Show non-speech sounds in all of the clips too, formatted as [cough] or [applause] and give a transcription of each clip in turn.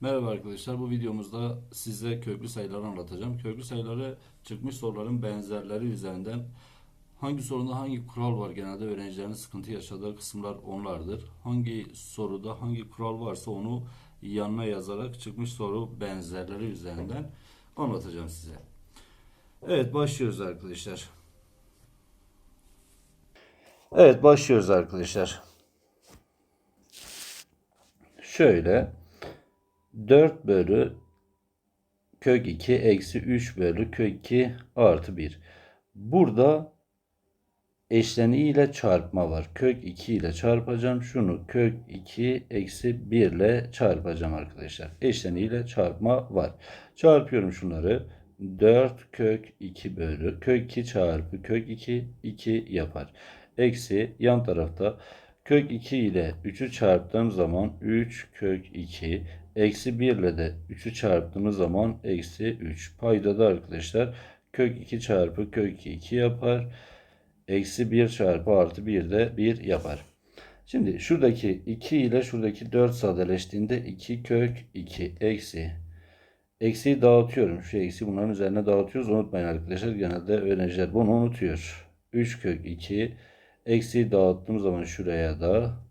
Merhaba arkadaşlar. Bu videomuzda size köklü sayıları anlatacağım. Köklü sayıları çıkmış soruların benzerleri üzerinden hangi sorunda hangi kural var genelde öğrencilerin sıkıntı yaşadığı kısımlar onlardır. Hangi soruda hangi kural varsa onu yanına yazarak çıkmış soru benzerleri üzerinden anlatacağım size. Evet başlıyoruz arkadaşlar. Evet başlıyoruz arkadaşlar. Şöyle 4 bölü kök 2 eksi 3 bölü kök 2 artı 1. Burada eşleniği ile çarpma var. Kök 2 ile çarpacağım. Şunu kök 2 eksi 1 ile çarpacağım arkadaşlar. Eşleniği ile çarpma var. Çarpıyorum şunları. 4 kök 2 bölü kök 2 çarpı kök 2 2 yapar. Eksi yan tarafta kök 2 ile 3'ü çarptığım zaman 3 kök 2 eksi 1 ile de 3'ü çarptığımız zaman eksi 3. Paydada arkadaşlar kök 2 çarpı kök 2 2 yapar. Eksi 1 çarpı artı 1 de 1 yapar. Şimdi şuradaki 2 ile şuradaki 4 sadeleştiğinde 2 kök 2 eksi. Eksiyi dağıtıyorum. Şu eksi bunların üzerine dağıtıyoruz. Unutmayın arkadaşlar. Genelde öğrenciler bunu unutuyor. 3 kök 2 eksiyi dağıttığım zaman şuraya da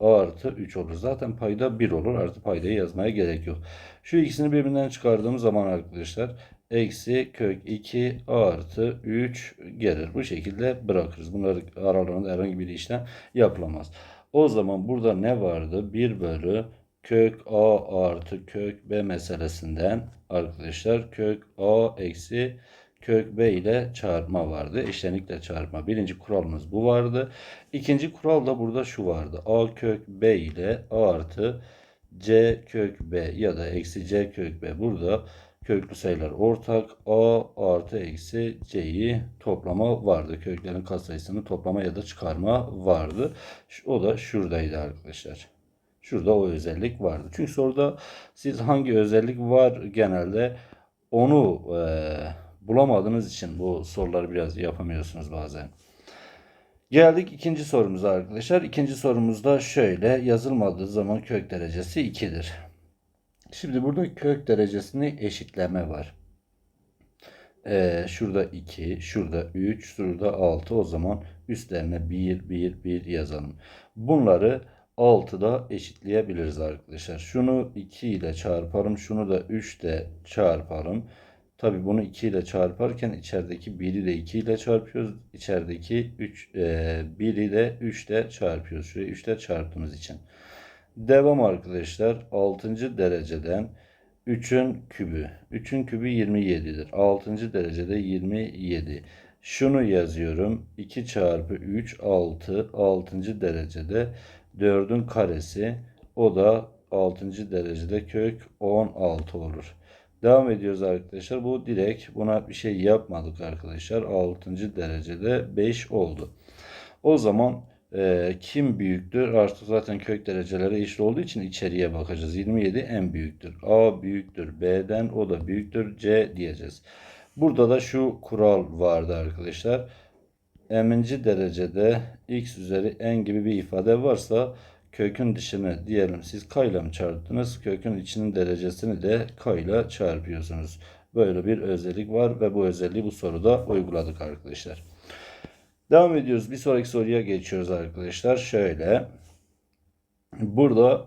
a artı 3 olur. Zaten payda 1 olur. Artı paydayı yazmaya gerek yok. Şu ikisini birbirinden çıkardığım zaman arkadaşlar eksi kök 2 artı 3 gelir. Bu şekilde bırakırız. Bunları aralarında herhangi bir işlem yapılamaz. O zaman burada ne vardı? 1 bölü kök a artı kök b meselesinden arkadaşlar kök a eksi kök b ile çarpma vardı. Eşlenikle çarpma. Birinci kuralımız bu vardı. İkinci kural da burada şu vardı. a kök b ile a artı c kök b ya da eksi c kök b. Burada köklü sayılar ortak. a artı eksi c'yi toplama vardı. Köklerin katsayısını toplama ya da çıkarma vardı. O da şuradaydı arkadaşlar. Şurada o özellik vardı. Çünkü soruda siz hangi özellik var genelde onu e, bulamadığınız için bu soruları biraz yapamıyorsunuz bazen. Geldik ikinci sorumuza arkadaşlar. İkinci sorumuzda şöyle yazılmadığı zaman kök derecesi 2'dir. Şimdi burada kök derecesini eşitleme var. Ee, şurada 2, şurada 3, şurada 6. O zaman üstlerine 1, 1, 1 yazalım. Bunları 6'da eşitleyebiliriz arkadaşlar. Şunu 2 ile çarparım. Şunu da 3 ile çarparım. Tabi bunu 2 ile çarparken içerideki 1'i de 2 ile çarpıyoruz. İçerideki 3, e, 1'i de 3 ile çarpıyoruz. Şurayı 3 ile çarptığımız için. Devam arkadaşlar. 6. dereceden 3'ün kübü. 3'ün kübü 27'dir. 6. derecede 27. Şunu yazıyorum. 2 çarpı 3 6. 6. derecede 4'ün karesi. O da 6. derecede kök 16 olur. Devam ediyoruz arkadaşlar. Bu direkt buna bir şey yapmadık arkadaşlar. 6. derecede 5 oldu. O zaman e, kim büyüktür? Artık zaten kök dereceleri eşit olduğu için içeriye bakacağız. 27 en büyüktür. A büyüktür. B'den o da büyüktür. C diyeceğiz. Burada da şu kural vardı arkadaşlar. M'inci derecede x üzeri n gibi bir ifade varsa kökün dışını diyelim siz k ile mi çarptınız? Kökün içinin derecesini de k ile çarpıyorsunuz. Böyle bir özellik var ve bu özelliği bu soruda uyguladık arkadaşlar. Devam ediyoruz. Bir sonraki soruya geçiyoruz arkadaşlar. Şöyle. Burada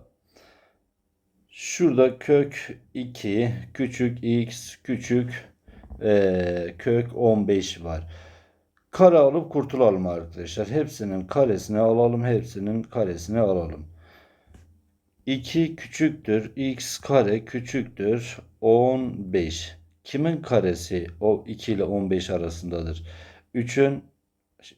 şurada kök 2 küçük x küçük e, kök 15 var. Kare alıp kurtulalım arkadaşlar. Hepsinin karesini alalım. Hepsinin karesini alalım. 2 küçüktür. x kare küçüktür. 15. Kimin karesi o 2 ile 15 arasındadır? 3'ün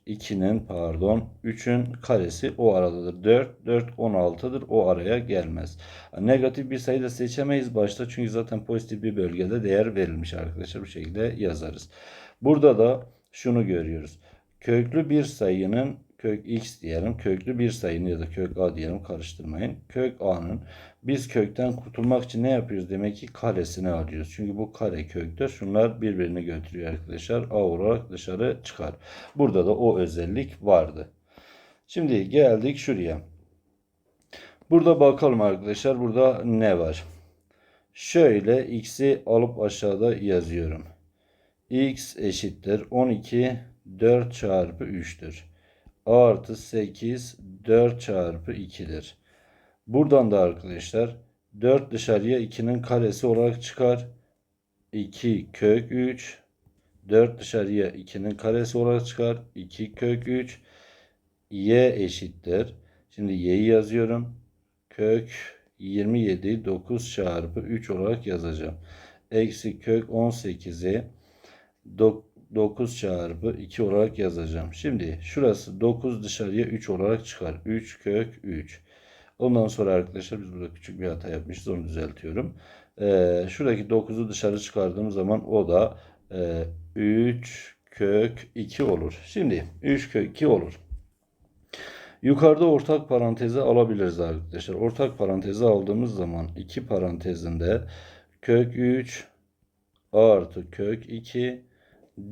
2'nin pardon 3'ün karesi o aradadır. 4 4 16'dır. O araya gelmez. Negatif bir sayı da seçemeyiz başta çünkü zaten pozitif bir bölgede değer verilmiş arkadaşlar. Bu şekilde yazarız. Burada da şunu görüyoruz. Köklü bir sayının kök x diyelim. Köklü bir sayının ya da kök a diyelim karıştırmayın. Kök a'nın biz kökten kurtulmak için ne yapıyoruz? Demek ki karesini alıyoruz. Çünkü bu kare köktür. Şunlar birbirini götürüyor arkadaşlar. A olarak dışarı çıkar. Burada da o özellik vardı. Şimdi geldik şuraya. Burada bakalım arkadaşlar. Burada ne var? Şöyle x'i alıp aşağıda yazıyorum. X eşittir 12 4 çarpı 3'tür. A artı 8 4 çarpı 2'dir. Buradan da arkadaşlar 4 dışarıya 2'nin karesi olarak çıkar. 2 kök 3 4 dışarıya 2'nin karesi olarak çıkar. 2 kök 3 y eşittir. Şimdi y'yi yazıyorum. Kök 27 9 çarpı 3 olarak yazacağım. Eksi kök 18'i 9 çarpı 2 olarak yazacağım. Şimdi şurası 9 dışarıya 3 olarak çıkar. 3 kök 3. Ondan sonra arkadaşlar biz burada küçük bir hata yapmışız. Onu düzeltiyorum. Ee, şuradaki 9'u dışarı çıkardığım zaman o da e, 3 kök 2 olur. Şimdi 3 kök 2 olur. Yukarıda ortak parantezi alabiliriz arkadaşlar. Ortak parantezi aldığımız zaman iki parantezinde kök 3 artı kök 2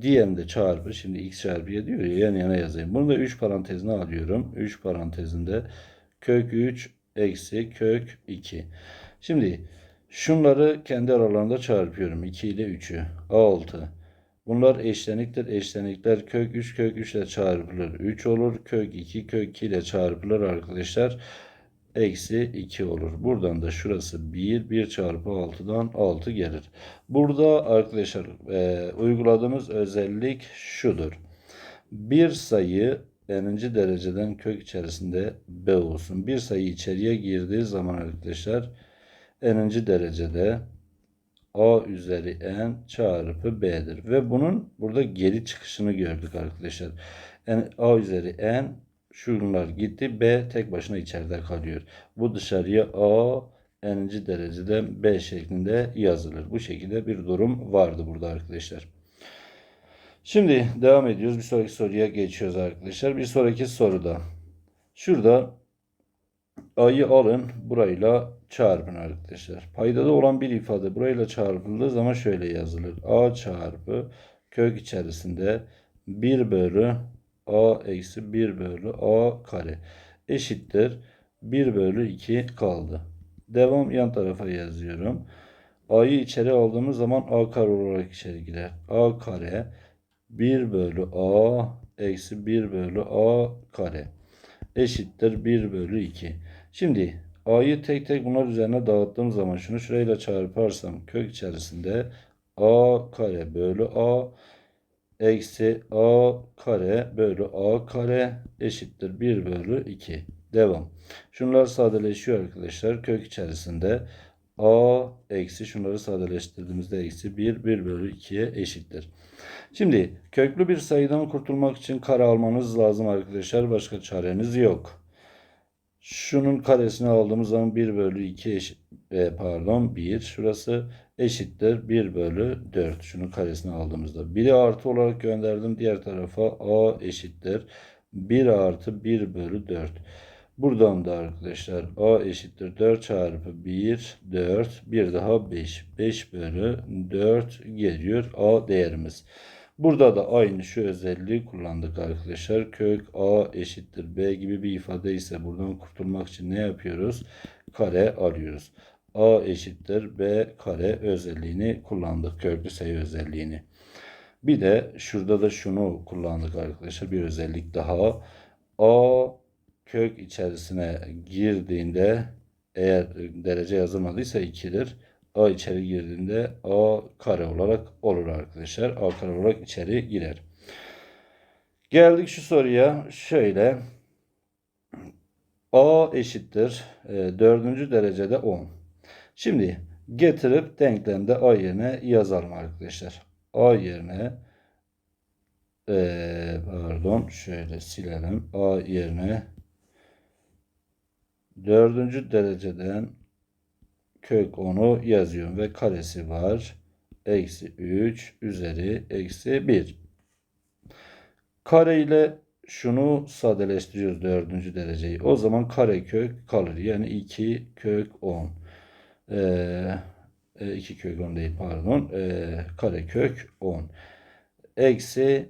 diğerinde çarpı şimdi x çarpı y diyor ya yan yana yazayım. Bunu da 3 parantezine alıyorum. 3 parantezinde kök 3 eksi kök 2. Şimdi şunları kendi aralarında çarpıyorum. 2 ile 3'ü. 6. Bunlar eşleniktir. Eşlenikler kök 3 kök 3 ile çarpılır. 3 olur. Kök 2 kök 2 ile çarpılır arkadaşlar. Eksi 2 olur. Buradan da şurası 1. 1 çarpı 6'dan 6 gelir. Burada arkadaşlar e, uyguladığımız özellik şudur. Bir sayı n'inci dereceden kök içerisinde b olsun. Bir sayı içeriye girdiği zaman arkadaşlar n'inci derecede a üzeri n çarpı b'dir. Ve bunun burada geri çıkışını gördük arkadaşlar. Yani a üzeri n şunlar gitti. B tek başına içeride kalıyor. Bu dışarıya a n'inci derecede b şeklinde yazılır. Bu şekilde bir durum vardı burada arkadaşlar. Şimdi devam ediyoruz. Bir sonraki soruya geçiyoruz arkadaşlar. Bir sonraki soruda. Şurada a'yı alın burayla çarpın arkadaşlar. Paydada olan bir ifade burayla çarpıldığı zaman şöyle yazılır. a çarpı kök içerisinde 1 bölü a eksi 1 bölü a kare eşittir. 1 bölü 2 kaldı. Devam yan tarafa yazıyorum. a'yı içeri aldığımız zaman a kare olarak içeri girer. a kare 1 bölü a eksi 1 bölü a kare eşittir 1 bölü 2. Şimdi a'yı tek tek bunlar üzerine dağıttığım zaman şunu şurayla çarparsam kök içerisinde a kare bölü a eksi a kare bölü a kare eşittir 1 bölü 2. Devam. Şunlar sadeleşiyor arkadaşlar. Kök içerisinde a eksi şunları sadeleştirdiğimizde eksi 1 1 bölü 2'ye eşittir. Şimdi köklü bir sayıdan kurtulmak için kare almanız lazım arkadaşlar. Başka çareniz yok. Şunun karesini aldığımız zaman 1 bölü 2 eşit, e, pardon 1 şurası eşittir 1 bölü 4. Şunun karesini aldığımızda. Biri artı olarak gönderdim. Diğer tarafa a eşittir 1 artı 1 bölü 4. Buradan da arkadaşlar a eşittir 4 çarpı 1 4 bir daha 5 5 bölü 4 geliyor a değerimiz. Burada da aynı şu özelliği kullandık arkadaşlar. Kök a eşittir b gibi bir ifade ise buradan kurtulmak için ne yapıyoruz? Kare arıyoruz. a eşittir b kare özelliğini kullandık. Köklü sayı özelliğini. Bir de şurada da şunu kullandık arkadaşlar. Bir özellik daha. a kök içerisine girdiğinde eğer derece yazılmadıysa 2'dir. A içeri girdiğinde A kare olarak olur arkadaşlar. A kare olarak içeri girer. Geldik şu soruya. Şöyle. A eşittir. E, dördüncü derecede 10. Şimdi getirip denklemde A yerine yazalım arkadaşlar. A yerine e, pardon şöyle silelim. A yerine dördüncü dereceden kök 10'u yazıyorum ve karesi var. Eksi 3 üzeri eksi 1. Kare ile şunu sadeleştiriyoruz dördüncü dereceyi. O zaman kare kök kalır. Yani 2 kök 10. Ee, 2 kök 10 değil pardon. Ee, kare kök 10. Eksi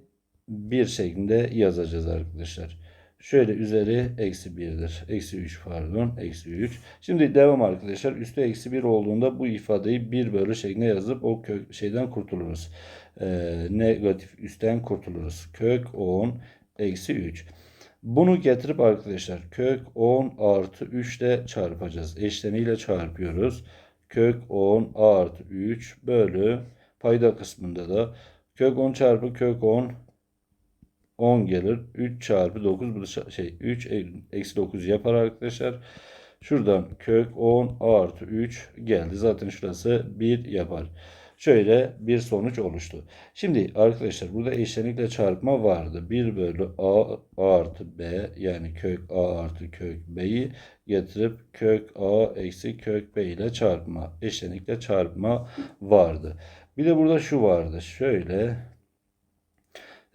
1 şeklinde yazacağız arkadaşlar. Şöyle üzeri eksi 1'dir. Eksi 3 pardon. Eksi 3. Şimdi devam arkadaşlar. Üstü eksi 1 olduğunda bu ifadeyi 1 bölü şeklinde yazıp o kök şeyden kurtuluruz. Ee, negatif üstten kurtuluruz. Kök 10 eksi 3. Bunu getirip arkadaşlar kök 10 artı 3 ile çarpacağız. Eşleniyle çarpıyoruz. Kök 10 artı 3 bölü payda kısmında da kök 10 çarpı kök 10 10 gelir. 3 çarpı 9 bu da şey 3 eksi 9 yapar arkadaşlar. Şuradan kök 10 artı 3 geldi. Zaten şurası 1 yapar. Şöyle bir sonuç oluştu. Şimdi arkadaşlar burada eşlenikle çarpma vardı. 1 bölü a artı b yani kök a artı kök b'yi getirip kök a eksi kök b ile çarpma. Eşlenikle çarpma vardı. Bir de burada şu vardı. Şöyle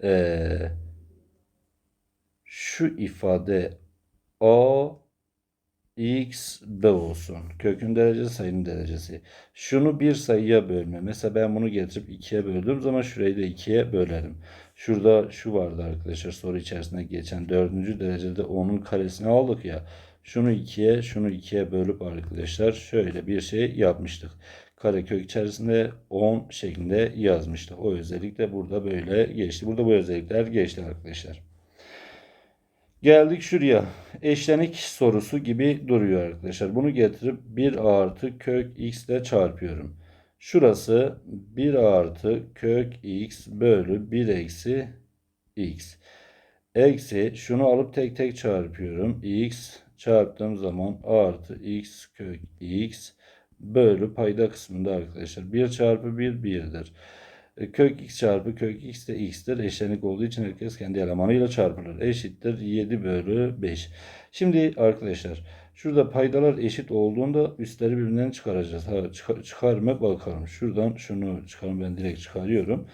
eee şu ifade a x b olsun. Kökün derecesi sayının derecesi. Şunu bir sayıya bölme. Mesela ben bunu getirip ikiye böldüğüm zaman şurayı da ikiye bölerim. Şurada şu vardı arkadaşlar soru içerisinde geçen dördüncü derecede onun karesini aldık ya. Şunu ikiye şunu ikiye bölüp arkadaşlar şöyle bir şey yapmıştık. Karekök içerisinde 10 şeklinde yazmıştık. O özellik de burada böyle geçti. Burada bu özellikler geçti arkadaşlar. Geldik şuraya. Eşlenik sorusu gibi duruyor arkadaşlar. Bunu getirip 1 artı kök x ile çarpıyorum. Şurası 1 artı kök x bölü 1 eksi x. Eksi şunu alıp tek tek çarpıyorum. x çarptığım zaman artı x kök x bölü payda kısmında arkadaşlar. 1 çarpı 1 1'dir. E, kök x çarpı kök x de x'tir. Eşlenik olduğu için herkes kendi elemanıyla çarpılır. Eşittir 7 bölü 5. Şimdi arkadaşlar şurada paydalar eşit olduğunda üstleri birbirinden çıkaracağız. Ha, çıkar, çıkar mı bakalım. Şuradan şunu çıkarım ben direkt çıkarıyorum.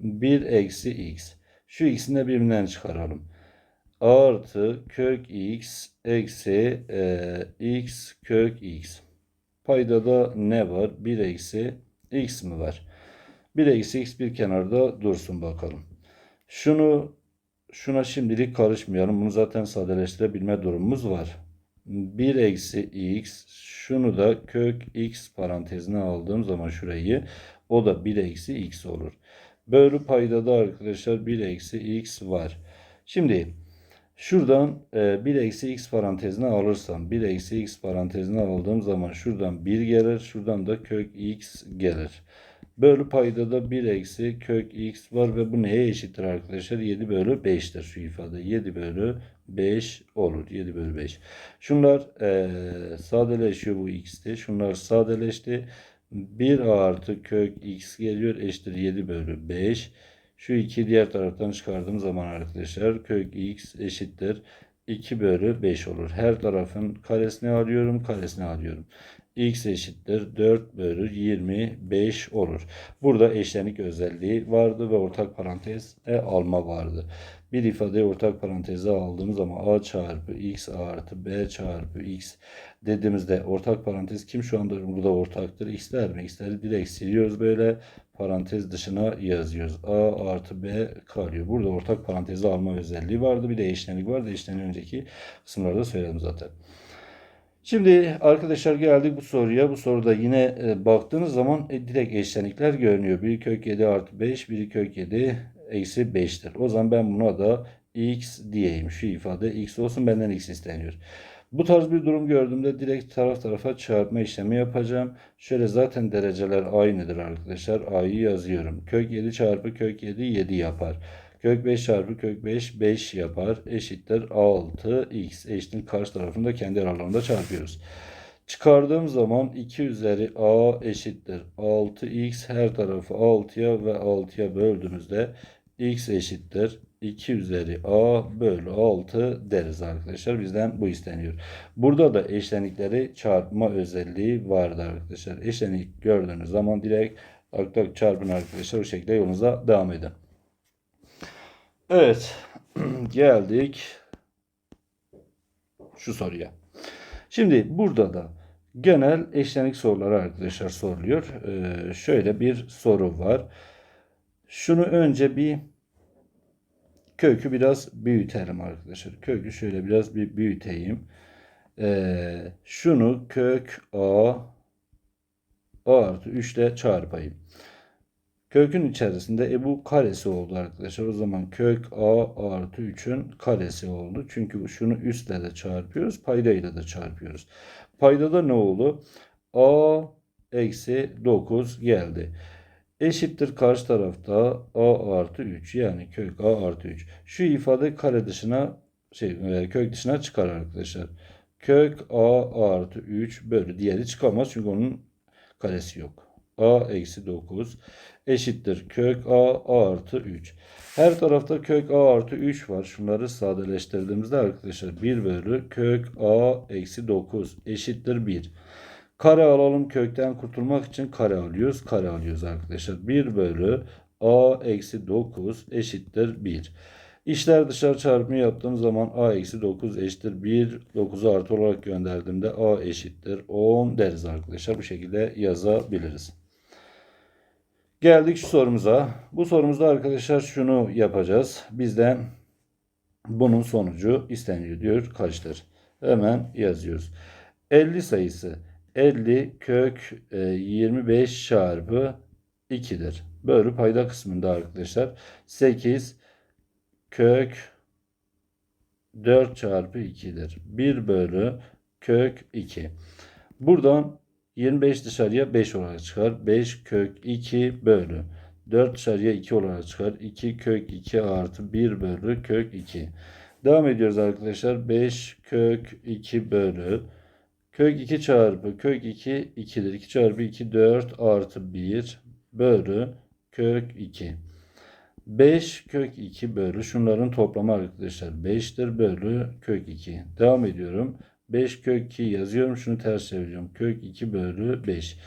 1 eksi x. Şu ikisini de birbirinden çıkaralım. Artı kök x eksi e, x kök x. Paydada ne var? 1 eksi x mi var? 1 eksi x bir kenarda dursun bakalım. Şunu şuna şimdilik karışmayalım. Bunu zaten sadeleştirebilme durumumuz var. 1 eksi x şunu da kök x parantezine aldığım zaman şurayı o da 1 eksi x olur. Bölü payda da arkadaşlar 1 eksi x var. Şimdi şuradan 1 e, eksi x parantezine alırsam 1 eksi x parantezine aldığım zaman şuradan 1 gelir. Şuradan da kök x gelir. Bölü payda da 1 eksi kök x var ve bu neye eşittir arkadaşlar? 7 bölü 5'tir şu ifade. 7 bölü 5 olur. 7 bölü 5. Şunlar e, sadeleşiyor bu x'ti. Şunlar sadeleşti. 1 artı kök x geliyor eşittir 7 bölü 5. Şu 2 diğer taraftan çıkardığım zaman arkadaşlar kök x eşittir 2 bölü 5 olur. Her tarafın karesini alıyorum, karesini alıyorum x eşittir 4 bölü 25 olur. Burada eşlenik özelliği vardı ve ortak parantez e alma vardı. Bir ifadeyi ortak paranteze aldığımız zaman a çarpı x artı b çarpı x dediğimizde ortak parantez kim şu anda burada ortaktır? x'ler mi? x'leri direkt siliyoruz böyle parantez dışına yazıyoruz. a artı b kalıyor. Burada ortak parantezi alma özelliği vardı. Bir de eşlenik vardı. Eşlenik önceki kısımlarda söyledim zaten. Şimdi arkadaşlar geldik bu soruya. Bu soruda yine e, baktığınız zaman e, direkt eşlenikler görünüyor. 1 kök 7 artı 5, 1 kök 7 eksi 5'tir. O zaman ben buna da x diyeyim. Şu ifade x olsun benden x isteniyor. Bu tarz bir durum gördüğümde direkt taraf tarafa çarpma işlemi yapacağım. Şöyle zaten dereceler aynıdır arkadaşlar. A'yı yazıyorum. Kök 7 çarpı kök 7 7 yapar. Kök 5 çarpı kök 5 5 yapar. Eşittir 6x. Eşitliğin karşı tarafında kendi aralarında çarpıyoruz. Çıkardığım zaman 2 üzeri a eşittir 6x her tarafı 6'ya ve 6'ya böldüğümüzde x eşittir 2 üzeri a bölü 6 deriz arkadaşlar. Bizden bu isteniyor. Burada da eşlenikleri çarpma özelliği vardır arkadaşlar. Eşlenik gördüğünüz zaman direkt aktak çarpın arkadaşlar. Bu şekilde yolunuza devam edin. Evet. [clears throat] Geldik şu soruya. Şimdi burada da genel eşlenik soruları arkadaşlar soruluyor. Ee, şöyle bir soru var. Şunu önce bir kökü biraz büyütelim arkadaşlar. Kökü şöyle biraz bir büyüteyim. Ee, şunu kök a a artı 3 ile çarpayım. Kökün içerisinde e bu karesi oldu arkadaşlar. O zaman kök a artı 3'ün karesi oldu. Çünkü şunu üstle de çarpıyoruz. Paydayla da çarpıyoruz. Paydada ne oldu? a eksi 9 geldi. Eşittir karşı tarafta a artı 3 yani kök a artı 3. Şu ifade kare dışına şey e, kök dışına çıkar arkadaşlar. Kök a artı 3 bölü diğeri çıkamaz çünkü onun karesi yok. A eksi 9 eşittir kök a artı 3. Her tarafta kök a artı 3 var. Şunları sadeleştirdiğimizde arkadaşlar 1 bölü kök a eksi 9 eşittir 1. Kare alalım kökten kurtulmak için kare alıyoruz. Kare alıyoruz arkadaşlar. 1 bölü a eksi 9 eşittir 1. İşler dışarı çarpımı yaptığım zaman a eksi 9 eşittir 1. 9'u artı olarak gönderdiğimde a eşittir 10 deriz arkadaşlar. Bu şekilde yazabiliriz. Geldik şu sorumuza. Bu sorumuzda arkadaşlar şunu yapacağız. Bizden bunun sonucu isteniyor diyor kaçtır. Hemen yazıyoruz. 50 sayısı 50 kök e, 25 çarpı 2'dir. Bölü payda kısmında arkadaşlar 8 kök 4 çarpı 2'dir. 1 bölü kök 2. Buradan 25 dışarıya 5 olarak çıkar. 5 kök 2 bölü. 4 dışarıya 2 olarak çıkar. 2 kök 2 artı 1 bölü kök 2. Devam ediyoruz arkadaşlar. 5 kök 2 bölü. Kök 2 çarpı kök 2 2'dir. 2 çarpı 2 4 artı 1 bölü kök 2. 5 kök 2 bölü şunların toplamı arkadaşlar 5'tir bölü kök 2. Devam ediyorum. 5 kök 2 yazıyorum. Şunu ters çeviriyorum. Kök 2 bölü 5.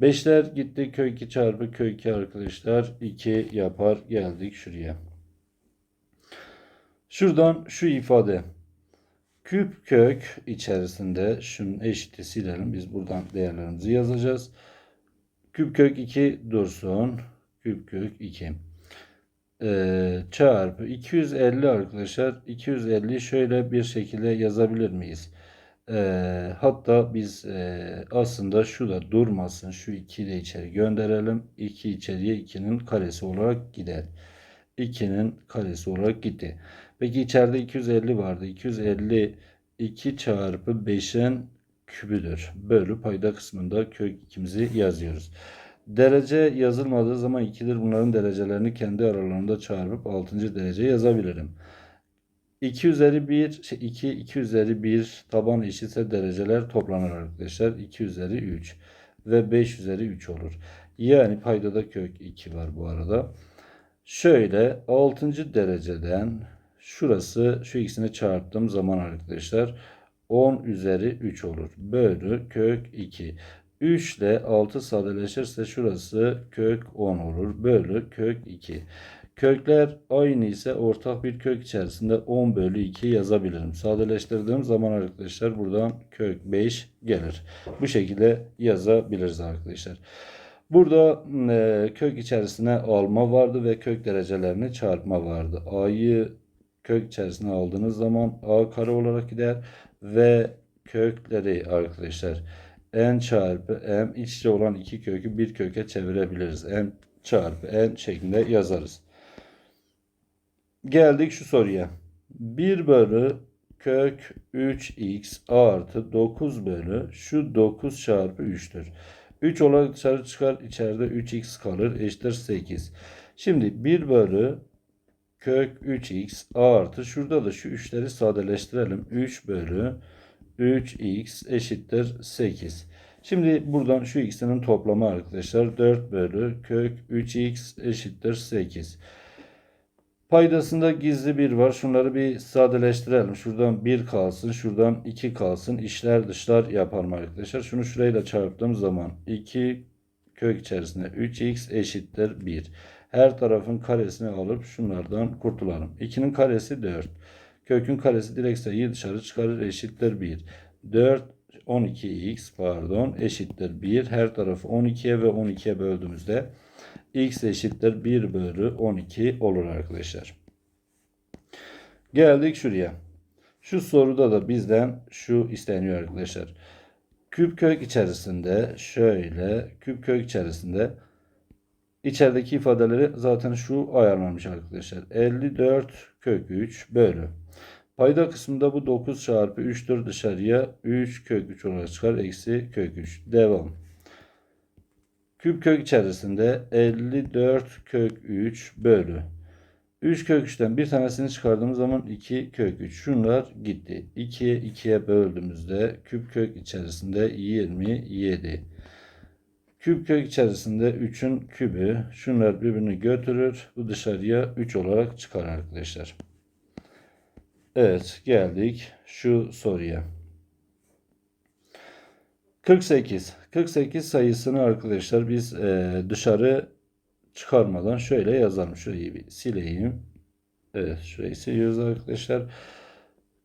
5'ler gitti. Kök 2 çarpı kök 2 arkadaşlar 2 yapar. Geldik şuraya. Şuradan şu ifade. Küp kök içerisinde şunun eşiti silelim. Biz buradan değerlerimizi yazacağız. Küp kök 2 dursun. Küp kök 2 ee, çarpı 250 arkadaşlar 250 şöyle bir şekilde yazabilir miyiz? Ee, hatta biz e, aslında şu da durmasın şu 2'yi de içeri gönderelim 2 içeriye 2'nin karesi olarak gider 2'nin karesi olarak gitti peki içeride 250 vardı 250 2 çarpı 5'in kübüdür bölü payda kısmında kök 2'mizi yazıyoruz Derece yazılmadığı zaman 2'dir. Bunların derecelerini kendi aralarında çarpıp 6. derece yazabilirim. 2 üzeri 1, şey 2, 2 üzeri 1 taban eşitse dereceler toplanır arkadaşlar. 2 üzeri 3 ve 5 üzeri 3 olur. Yani paydada kök 2 var bu arada. Şöyle 6. dereceden şurası şu ikisini çarptığım zaman arkadaşlar 10 üzeri 3 olur. Bölü kök 2. 3 ile 6 sadeleşirse şurası kök 10 olur. Bölü kök 2. Kökler aynı ise ortak bir kök içerisinde 10 bölü 2 yazabilirim. Sadeleştirdiğim zaman arkadaşlar buradan kök 5 gelir. Bu şekilde yazabiliriz arkadaşlar. Burada e, kök içerisine alma vardı ve kök derecelerini çarpma vardı. A'yı kök içerisine aldığınız zaman A kare olarak gider ve kökleri arkadaşlar n çarpı m iç olan iki kökü bir köke çevirebiliriz. m çarpı n şeklinde yazarız. Geldik şu soruya. 1 bölü kök 3x artı 9 bölü şu 9 çarpı 3'tür. 3 olarak dışarı çıkar. içeride 3x kalır. Eşittir 8. Şimdi 1 bölü kök 3x artı şurada da şu 3'leri sadeleştirelim. 3 bölü 3x eşittir 8. Şimdi buradan şu x'inin toplamı arkadaşlar 4 bölü kök 3x eşittir 8. Paydasında gizli 1 var. Şunları bir sadeleştirelim. Şuradan 1 kalsın. Şuradan 2 kalsın. İşler dışlar yapalım arkadaşlar. Şunu şurayla çarptığım zaman 2 kök içerisinde 3x eşittir 1. Her tarafın karesini alıp şunlardan kurtulalım. 2'nin karesi 4. Kökün karesi direkt sayıyı dışarı çıkarır eşittir 1. 4 12x pardon eşittir 1. Her tarafı 12'ye ve 12'ye böldüğümüzde x eşittir 1 bölü 12 olur arkadaşlar. Geldik şuraya. Şu soruda da bizden şu isteniyor arkadaşlar. Küp kök içerisinde şöyle küp kök içerisinde içerideki ifadeleri zaten şu ayarlanmış arkadaşlar. 54 kök 3 bölü. Payda kısmında bu 9 çarpı 3'tür dışarıya 3 kök 3 olarak çıkar. Eksi kök 3. Devam. Küp kök içerisinde 54 kök 3 bölü. 3 kök 3'ten bir tanesini çıkardığımız zaman 2 kök 3. Şunlar gitti. 2'ye 2'ye böldüğümüzde küp kök içerisinde 27. Küp kök içerisinde 3'ün kübü. Şunlar birbirini götürür. Bu dışarıya 3 olarak çıkar arkadaşlar. Evet geldik şu soruya. 48. 48 sayısını arkadaşlar biz e, dışarı çıkarmadan şöyle yazalım. Şurayı bir sileyim. Evet şurayı siliyoruz arkadaşlar.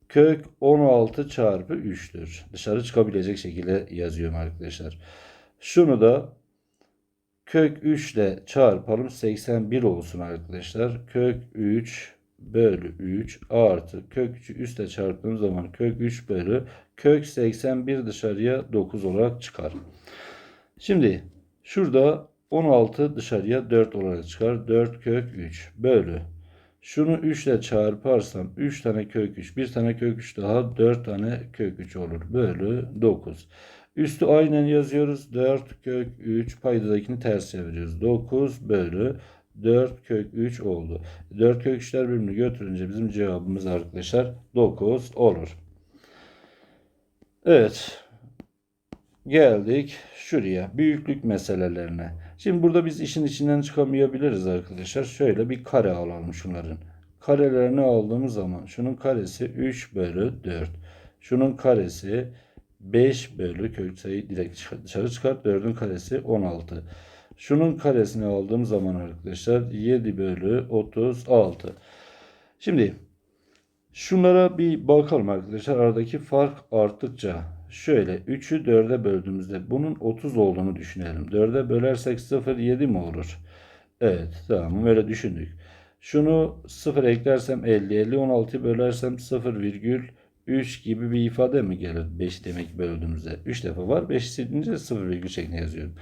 Kök 16 çarpı 3'tür. Dışarı çıkabilecek şekilde yazıyorum arkadaşlar. Şunu da kök 3 ile çarpalım. 81 olsun arkadaşlar. Kök 3 bölü 3 artı kök 3'ü üstle çarptığım zaman kök 3 bölü kök 81 dışarıya 9 olarak çıkar. Şimdi şurada 16 dışarıya 4 olarak çıkar. 4 kök 3 bölü. Şunu 3 ile çarparsam 3 tane kök 3, 1 tane kök 3 daha 4 tane kök 3 olur. Bölü 9. Üstü aynen yazıyoruz. 4 kök 3 paydadakini ters çeviriyoruz. 9 bölü 4 kök 3 oldu. 4 kök 3'ler birbirini götürünce bizim cevabımız arkadaşlar 9 olur. Evet. Geldik şuraya. Büyüklük meselelerine. Şimdi burada biz işin içinden çıkamayabiliriz arkadaşlar. Şöyle bir kare alalım şunların. Karelerini aldığımız zaman şunun karesi 3 bölü 4. Şunun karesi 5 bölü kök sayı direkt dışarı çıkar. 4'ün karesi 16. Şunun karesini aldığım zaman arkadaşlar 7 bölü 36. Şimdi şunlara bir bakalım arkadaşlar. Aradaki fark arttıkça şöyle 3'ü 4'e böldüğümüzde bunun 30 olduğunu düşünelim. 4'e bölersek 0 7 mi olur? Evet tamam öyle düşündük. Şunu 0 eklersem 50 50 16'yı bölersem 0,3 gibi bir ifade mi gelir? 5 demek böldüğümüzde. 3 defa var. 5 silince 0, şeklinde yazıyorum.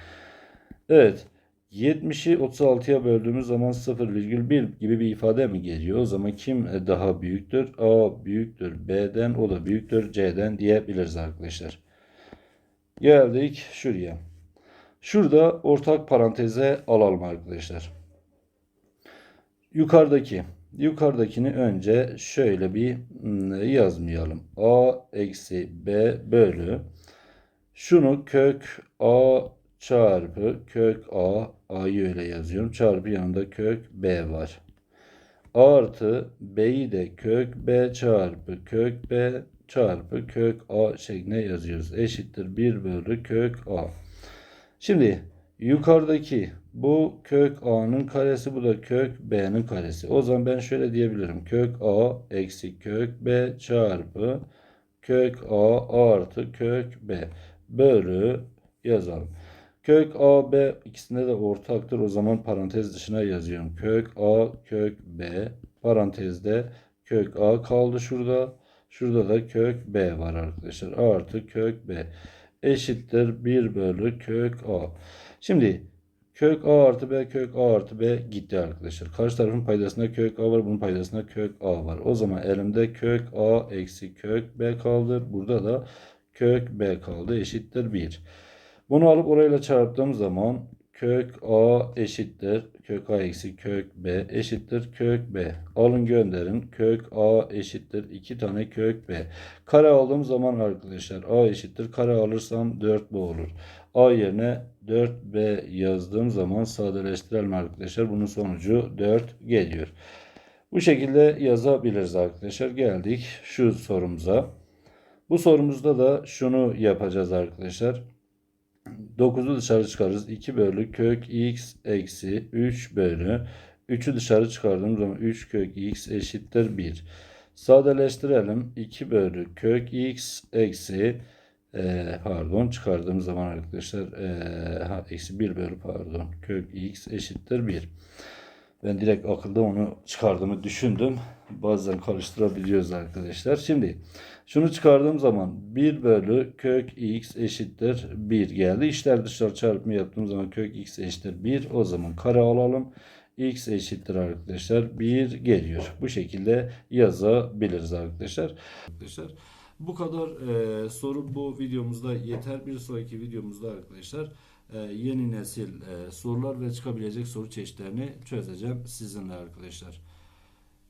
Evet. 70'i 36'ya böldüğümüz zaman 0,1 gibi bir ifade mi geliyor? O zaman kim daha büyüktür? A büyüktür B'den, o da büyüktür C'den diyebiliriz arkadaşlar. Geldik şuraya. Şurada ortak paranteze alalım arkadaşlar. Yukarıdaki, yukarıdakini önce şöyle bir hmm, yazmayalım. A eksi B bölü. Şunu kök A çarpı kök A, A'yı öyle yazıyorum. Çarpı yanında kök B var. Artı B'yi de kök B çarpı kök B çarpı kök A şeklinde yazıyoruz. Eşittir 1 bölü kök A. Şimdi yukarıdaki bu kök A'nın karesi bu da kök B'nin karesi. O zaman ben şöyle diyebilirim. Kök A eksi kök B çarpı kök A artı kök B bölü yazalım. Kök A, B ikisinde de ortaktır. O zaman parantez dışına yazıyorum. Kök A, kök B. Parantezde kök A kaldı şurada. Şurada da kök B var arkadaşlar. Artı kök B. Eşittir 1 bölü kök A. Şimdi kök A artı B, kök A artı B gitti arkadaşlar. Karşı tarafın paydasında kök A var. Bunun paydasında kök A var. O zaman elimde kök A eksi kök B kaldı. Burada da kök B kaldı. Eşittir 1. Bunu alıp orayla çarptığım zaman kök A eşittir kök A eksi kök B eşittir kök B. Alın gönderin. Kök A eşittir 2 tane kök B. Kare aldığım zaman arkadaşlar A eşittir. Kare alırsam 4 bu olur. A yerine 4B yazdığım zaman sadeleştirelim arkadaşlar. Bunun sonucu 4 geliyor. Bu şekilde yazabiliriz arkadaşlar. Geldik şu sorumuza. Bu sorumuzda da şunu yapacağız arkadaşlar. 9'u dışarı çıkarırız. 2 bölü kök x eksi 3 bölü 3'ü dışarı çıkardığım zaman 3 kök x eşittir 1. Sadeleştirelim. 2 bölü kök x eksi e, pardon çıkardığım zaman arkadaşlar e, ha, eksi 1 bölü pardon kök x eşittir 1. Ben direkt akılda onu çıkardığımı düşündüm. Bazen karıştırabiliyoruz arkadaşlar. Şimdi şunu çıkardığım zaman 1 bölü kök x eşittir 1 geldi. İşler dışarı çarpımı yaptığım zaman kök x eşittir 1. O zaman kare alalım. x eşittir arkadaşlar 1 geliyor. Bu şekilde yazabiliriz arkadaşlar. Arkadaşlar bu kadar e, soru bu videomuzda yeter. Bir sonraki videomuzda arkadaşlar e, yeni nesil e, sorular ve çıkabilecek soru çeşitlerini çözeceğim sizinle arkadaşlar.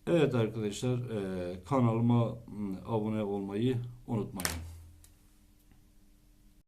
Evet arkadaşlar e, kanalıma abone olmayı unutmayın.